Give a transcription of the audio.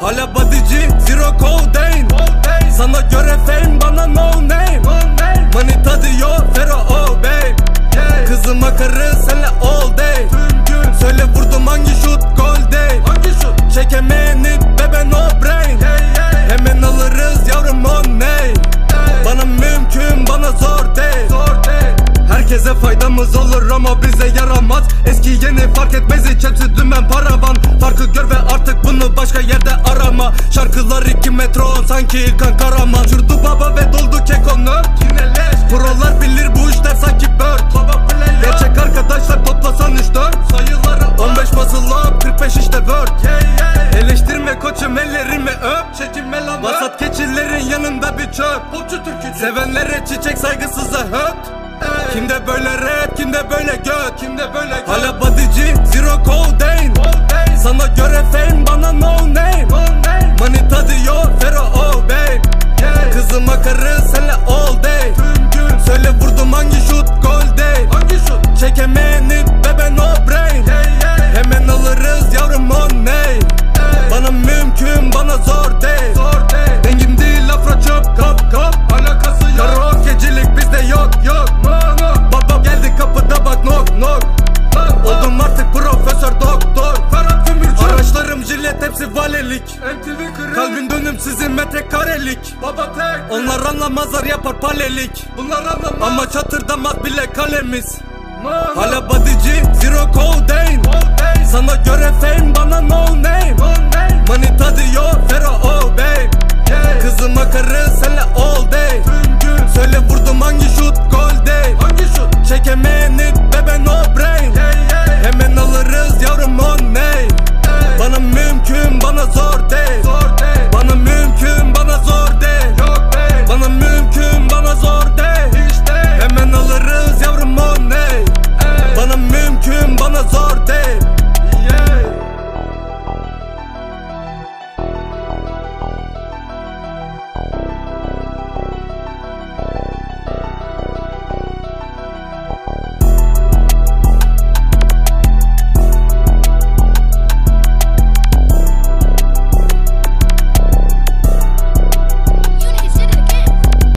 Hala bodyci zero codeine Sana göre fame bana no name. Manita diyor fero oh babe. Kızıma karı senle all day. Söyle vurdum hangi şut gol değil Çekemeyeni bebe no brain. Hemen alırız yavrum money Bana mümkün bana zor değil Herkese fayda faydamız olur ama bize yaramaz. Eski yeni fark etmez hiç hepsi dümen paravan. Farkı gör ve artık bunu başka yerde arama. Şarkılar iki metro sanki İlkan Karaman. Çurdu baba ve doldu keko nerd Prolar bilir bu işler sanki bird Gerçek arkadaşlar toplasan 3-4 Sayıları 15 basılı up 45 işte word. Eleştirme koçum ellerimi öp. Çekinme lan Vasat keçilerin yanında bir çöp. Popçu türkü Sevenlere çiçek saygısıza höt Kimde böyle rap kimde böyle göt? Kimde böyle göt? Hala bodyci zero codeine Kalbin dönüm sizin metrekarelik Baba tek. Onlar anlamazlar yapar palelik Bunlar anlamaz. Ama çatırdamaz bile kalemiz. Hala bodyci zero codeine Sana göre fame bana